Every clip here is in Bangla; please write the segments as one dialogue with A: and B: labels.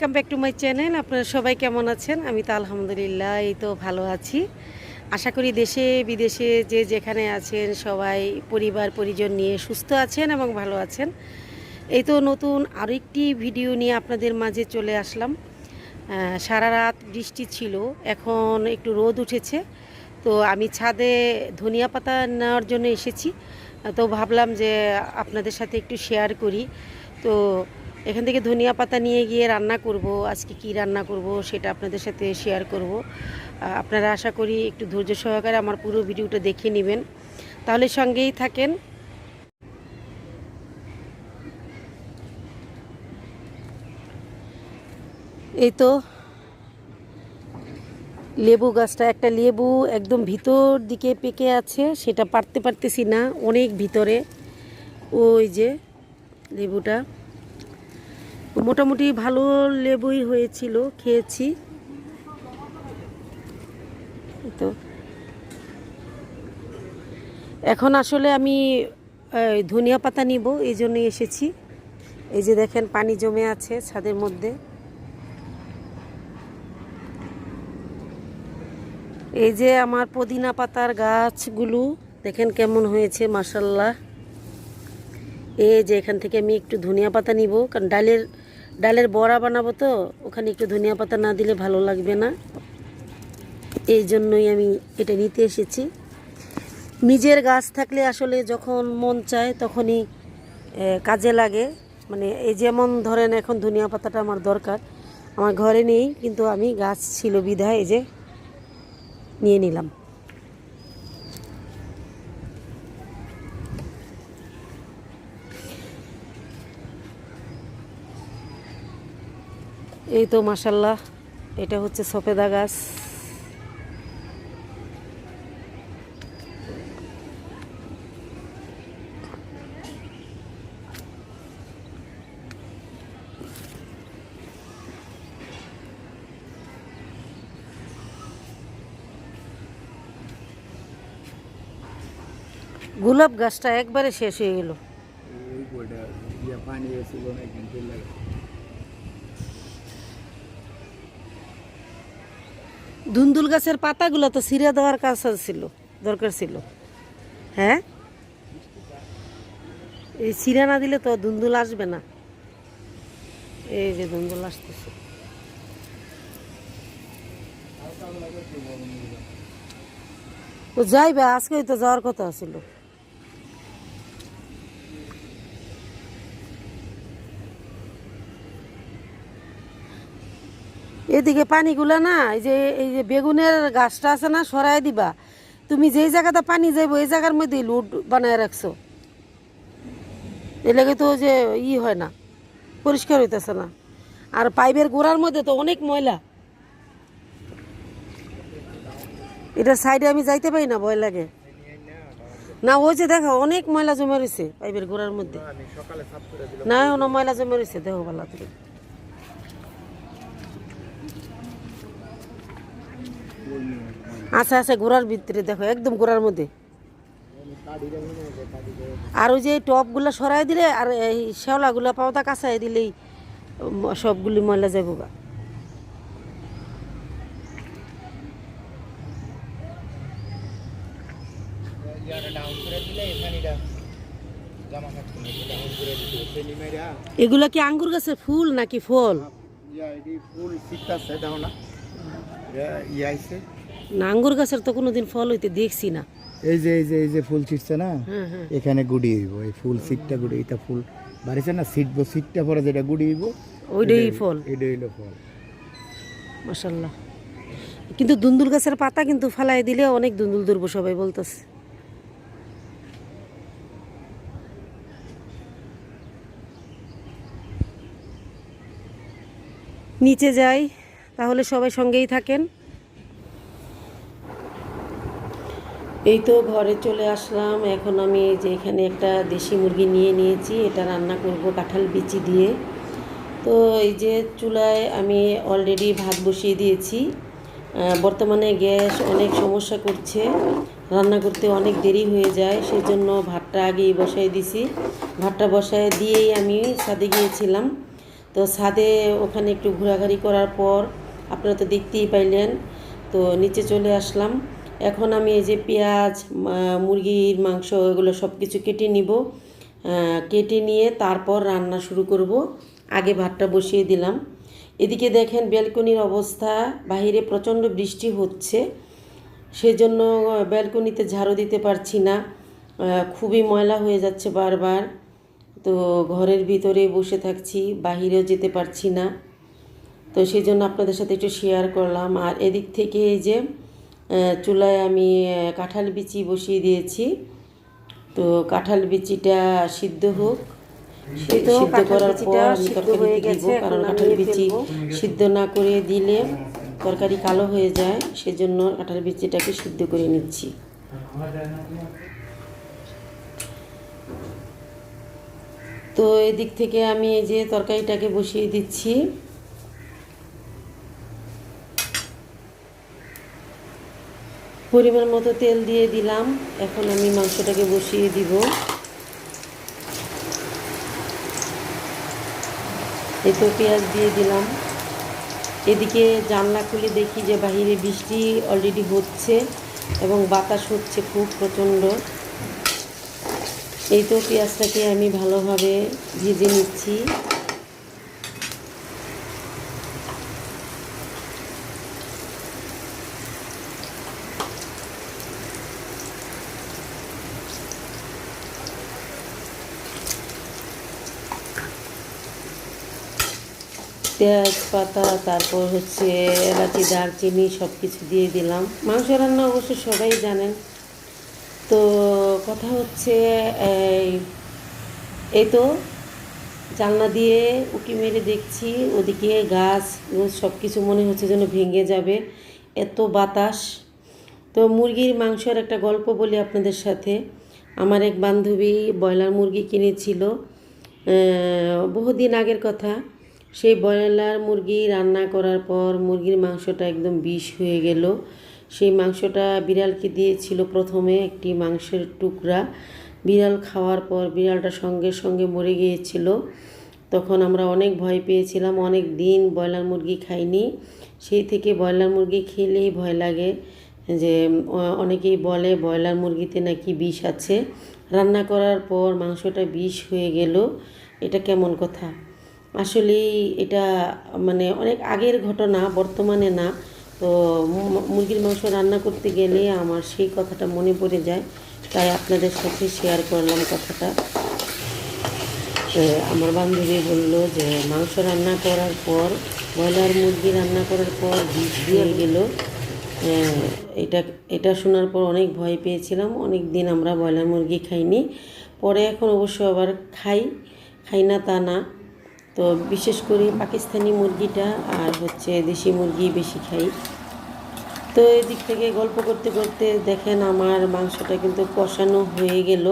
A: Welcome back to my channel আপনারা সবাই কেমন আছেন? আমি তো আলহামদুলিল্লাহ, এই তো ভালো আছি। আশা করি দেশে, বিদেশে যে যেখানে আছেন, সবাই পরিবার, পরিজন নিয়ে সুস্থ আছেন এবং ভালো আছেন। এই তো নতুন আরও একটি ভিডিও নিয়ে আপনাদের মাঝে চলে আসলাম। সারা রাত বৃষ্টি ছিল, এখন একটু রোদ উঠেছে। তো আমি ছাদে ধনিয়া পাতা নেওয়ার জন্য এসেছি। তো ভাবলাম যে আপনাদের সাথে একটু শেয়ার করি। তো এখান থেকে ধনিয়া পাতা নিয়ে গিয়ে রান্না করব, আজকে কি রান্না করব সেটা আপনাদের সাথে শেয়ার করব। আপনারা আশা করি একটু ধৈর্য সহকারে আমার পুরো ভিডিওটা দেখে নেবেন। তাহলে সঙ্গেই থাকেন। এই তো লেবু গাছটা, একটা লেবু একদম ভিতর দিকে পেকে আছে, সেটা পারতে পারতেছি না, অনেক ভিতরে। ওই যে লেবুটা। মোটামুটি ভালো লেবুই হয়েছিল, খেয়েছি। তো। এখন আসলে আমি ধনিয়া পাতা নিব, এই জন্যই এসেছি। এই যে দেখেন, পানি জমে আছে ছাদের মধ্যে। এই যে আমার পুদিনা পাতার গাছগুলো, দেখেন কেমন হয়েছে মাসাল্লাহ এই যে এখান থেকে আমি একটু ধনিয়া পাতা নিব, কারণ ডালের ডালের বড়া বানাবো তো, ওখানে একটু ধনিয়া পাতা না দিলে ভালো লাগবে না। এই জন্যই আমি এটা নিতে এসেছি। নিজের গাছ থাকলে আসলে যখন মন চায় তখনই কাজে লাগে। মানে এই যেমন ধরেন এখন ধনিয়া পাতাটা আমার দরকার, আমার ঘরে নেই, কিন্তু আমি গাছ ছিল বিধায় এই যে নিয়ে নিলাম। এই তো মাসাল্লাহ এটা হচ্ছে সফেদা গাছ। গোলাপ গাছটা একবারে শেষ হয়ে গেল।
B: পানি এসেছিল না এখান থেকে লাগে।
A: ধুন্দুল গাছের পাতাগুলো তো ছিঁড়ে দেওয়ার কাজ ছিল, দরকার ছিল। হ্যাঁ? এই ছিঁড়ে না দিলে তো ধুন্দুল আসবে না। এই যে ধুন্দুল আসতেছে। ও যাইবে আজকে তো যাওয়ার কথা ছিল। এদিকে পানিগুলো না, এই যে এই যে বেগুনের গাছটা আছে না সরাই দিবা। তুমি যেই জায়গাতে পানি যাইবো, এই জায়গার মধ্যে লুট বানায় রাখছো। এলাকে তো যে ই হয় না, পরিষ্কার হইতেছে না। আর পাইপের গোড়ার মধ্যে তো অনেক ময়লা। এটা সাইডে আমি যাইতে পারি না, ভয় লাগে। না, ওই যে দেখো, অনেক ময়লা জমে রয়েছে পাইপের গোড়ার মধ্যে। না ময়লা জমে রয়েছে দেখো ভালো তুমি আচ্ছা আচ্ছা গোড়ার ভিতরে দেখো, একদম গোড়ার মধ্যে। আর ওই যে টপগুলো সরাই দিলে, আর এই শ্যাওলাগুলো পাওতা কাঁচাই দিলেই সবগুলি ময়লা যাব
B: মেরা
A: এগুলা কি আঙ্গুর গাছের ফুল নাকি ফল?
B: ফুল শিখতেছে দাও না।
A: না আঙ্গুর গাছের তো কোনোদিন ফল হইতে দেখছি না।
B: এই যে এই যে এই যে ফুল ছিটছে না
A: হ্যাঁ হ্যাঁ।
B: এখানে গুড়ি হইব। এই ফুল সিটটা গুড়ি এটা ফুল বাড়িছে না সিটবো সিটটা পরে যেটা গুড়ি হইব
A: ওইটাই ফল।
B: এটা হইল ফল।
A: মাসাল্লাহ কিন্তু দুন্দুল গাছের পাতা কিন্তু ফালাই দিলে অনেক দুন্দুল ধরবো সবাই বলতেছে। নিচে যাই। তাহলে সবাই সঙ্গেই থাকেন। এই তো ঘরে চলে আসলাম। এখন আমি যে এখানে একটা দেশি মুরগি নিয়ে নিয়েছি। এটা রান্না করব কাঁঠাল বিচি দিয়ে। তো এই যে চুলায় আমি অলরেডি ভাত বসিয়ে দিয়েছি। বর্তমানে গ্যাস অনেক সমস্যা করছে। রান্না করতে অনেক দেরি হয়ে যায়। সেজন্য ভাতটা আগেই বসাই দিছি। ভাতটা বসায় দিয়েই আমি ছাদে গিয়েছিলাম। তো ছাদে ওখানে একটু ঘোরাঘুরি করার পর আপনারা তো দেখতেই পাইলেন। তো নিচে চলে আসলাম। এখন আমি এই যে পেঁয়াজ মুরগির মাংস, এগুলো সব কিছু কেটে নিব। কেটে নিয়ে তারপর রান্না শুরু করব। আগে ভাতটা বসিয়ে দিলাম। এদিকে দেখেন ব্যালকনির অবস্থা। বাইরে প্রচণ্ড বৃষ্টি হচ্ছে। সেজন্য ব্যালকনিতে ঝাড়ু দিতে পারছি না। খুবই ময়লা হয়ে যাচ্ছে বারবার। তো ঘরের ভিতরে বসে থাকছি, বাহিরেও যেতে পারছি না। তো সেই জন্য আপনাদের সাথে একটু শেয়ার করলাম। আর এদিক থেকে এই যে চুলায় আমি কাঁঠাল বিচি বসিয়ে দিয়েছি। তো কাঁঠাল বিচিটা সিদ্ধ হোক। সিদ্ধ করার পর আমি তরকারিতে দিব কারণ কাঁঠাল বিচি সিদ্ধ না করে দিলে তরকারি কালো হয়ে যায়। সেজন্য কাঁঠাল বিচিটাকে সিদ্ধ করে নিচ্ছি। তো এদিক থেকে আমি এই যে তরকারিটাকে বসিয়ে দিচ্ছি। পরিমাণ মতো তেল দিয়ে দিলাম। এখন আমি মাংসটাকে বসিয়ে দিব। এই তো পেঁয়াজ দিয়ে দিলাম। এদিকে জানলা খুলে দেখি যে বাহিরে বৃষ্টি অলরেডি হচ্ছে এবং বাতাস হচ্ছে খুব প্রচণ্ড। এই তো পেঁয়াজটাকে আমি ভালোভাবে ভেজে নিচ্ছি। তেজপাতা তারপর হচ্ছে এলাচি, দারচিনি সব কিছু দিয়ে দিলাম। মাংস রান্না অবশ্য সবাই জানেন। তো কথা হচ্ছে, এই এই তো জানলা দিয়ে উকি মেরে দেখছি, ওদিকে গাছ সব কিছু মনে হচ্ছে যেন ভেঙে যাবে। এত বাতাস। তো মুরগির মাংসের একটা গল্প বলি আপনাদের সাথে। আমার এক বান্ধবী ব্রয়লার মুরগি কিনেছিল বহুদিন আগের কথা। সেই ব্রয়লার মুরগি রান্না করার পর মুরগির মাংসটা একদম বিষ হয়ে গেল। সেই মাংসটা বিড়ালকে দিয়েছিল প্রথমে একটি মাংসের টুকরা। বিড়াল খাওয়ার পর বিড়ালটা সঙ্গে সঙ্গে মরে গিয়েছিল। তখন আমরা অনেক ভয় পেয়েছিলাম, অনেক দিন ব্রয়লার মুরগি খাইনি। সেই থেকে ব্রয়লার মুরগি খেলেই ভয় লাগে যে, অনেকেই বলে ব্রয়লার মুরগিতে নাকি বিষ আছে। রান্না করার পর মাংসটা বিষ হয়ে গেল। এটা কেমন কথা? আসলেই এটা মানে অনেক আগের ঘটনা, বর্তমানে না। তো মুরগির মাংস রান্না করতে গেলে আমার সেই কথাটা মনে পড়ে যায়, তাই আপনাদের সাথে শেয়ার করলাম কথাটা। আমার বান্ধবী বলল যে, মাংস রান্না করার পর, ব্রয়লার মুরগি রান্না করার পর বিষ দিয়ে গেল। এটা এটা শোনার পর অনেক ভয় পেয়েছিলাম। অনেক দিন আমরা ব্রয়লার মুরগি খাইনি। পরে এখন অবশ্য আবার খাই। খাই না তা না। তো বিশেষ করে পাকিস্তানি মুরগিটা আর হচ্ছে দেশি মুরগি বেশি খাই। তো এদিক থেকে গল্প করতে করতে দেখেন আমার মাংসটা কিন্তু কষানো হয়ে গেল।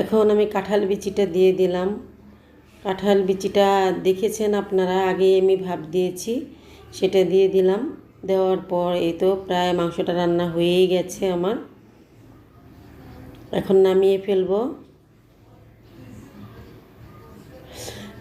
A: এখন আমি কাঁঠাল বিচিটা দিয়ে দিলাম। কাঁঠাল বিচিটা দেখেছেন আপনারা? আগে আমি ভাব দিয়েছি, সেটা দিয়ে দিলাম। দেওয়ার পর এই তো প্রায় মাংসটা রান্না হয়েই গেছে আমার। এখন নামিয়ে ফেলব।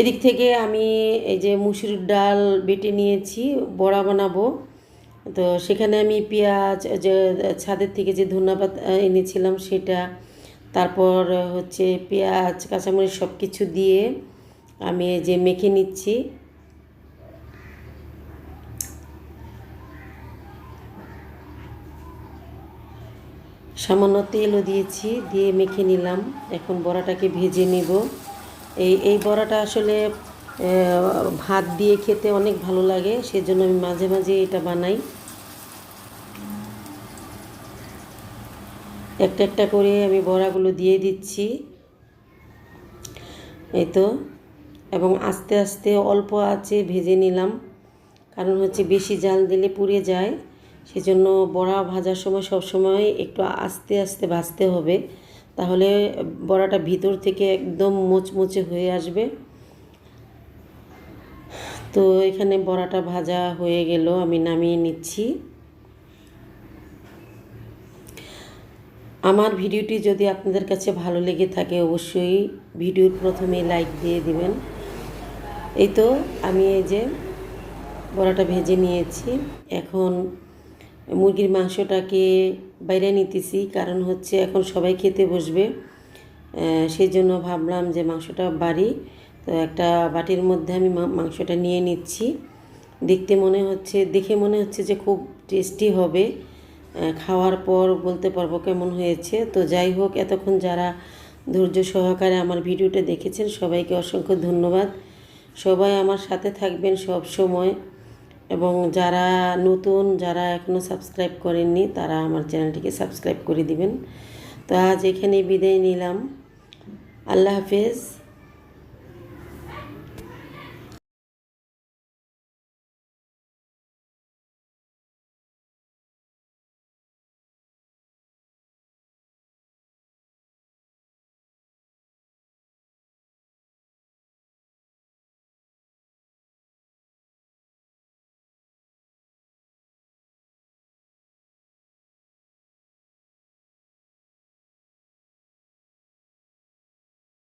A: এদিক থেকে আমি এই যে মুসুরির ডাল বেটে নিয়েছি, বড়া বানাবো। তো সেখানে আমি পেঁয়াজ যে ছাদের থেকে যে ধন্যবাদ এনেছিলাম সেটা। তারপর হচ্ছে পেঁয়াজ, কাঁচামরিচ সব কিছু দিয়ে আমি যে মেখে নিচ্ছি। সামান্য তেলও দিয়েছি, দিয়ে মেখে নিলাম। এখন বড়াটাকে ভেজে নিব। এই এই বড়াটা আসলে ভাত দিয়ে খেতে অনেক ভালো লাগে, সেজন্য আমি মাঝে মাঝে এটা বানাই। একটা একটা করে আমি বড়াগুলো দিয়ে দিচ্ছি। এই তো। এবং আস্তে আস্তে অল্প আছে ভেজে নিলাম। কারণ হচ্ছে বেশি জাল দিলে পুড়ে যায়। সেজন্য বড়া ভাজার সময় সব সময় একটু আস্তে আস্তে ভাজতে হবে। তাহলে বড়াটা ভিতর থেকে একদম মোচমোচে হয়ে আসবে। তো এখানে বড়াটা ভাজা হয়ে গেল, আমি নামিয়ে নিচ্ছি। আমার ভিডিওটি যদি আপনাদের কাছে ভালো লেগে থাকে, অবশ্যই ভিডিওর প্রথমে লাইক দিয়ে দিবেন। এই তো আমি এই যে বড়াটা ভেজে নিয়েছি। এখন মুরগির মাংসটাকে বাইরে নিতেছি, কারণ হচ্ছে এখন সবাই খেতে বসবে। সেই জন্য ভাবলাম যে মাংসটা বাড়ি। তো একটা বাটির মধ্যে আমি মাংসটা নিয়ে নিচ্ছি। দেখতে মনে হচ্ছে, দেখে মনে হচ্ছে যে খুব টেস্টি হবে। খাওয়ার পর বলতে পারব কেমন হয়েছে। তো যাই হোক, এতক্ষণ যারা ধৈর্য সহকারে আমার ভিডিওটা দেখেছেন, সবাইকে অসংখ্য ধন্যবাদ। সবাই আমার সাথে থাকবেন সব সময়। এবং যারা নতুন, যারা এখনও সাবস্ক্রাইব করেননি, তারা আমার চ্যানেলটিকে সাবস্ক্রাইব করে দিবেন। তো আজ এখানে বিদায় নিলাম। আল্লাহ হাফেজ।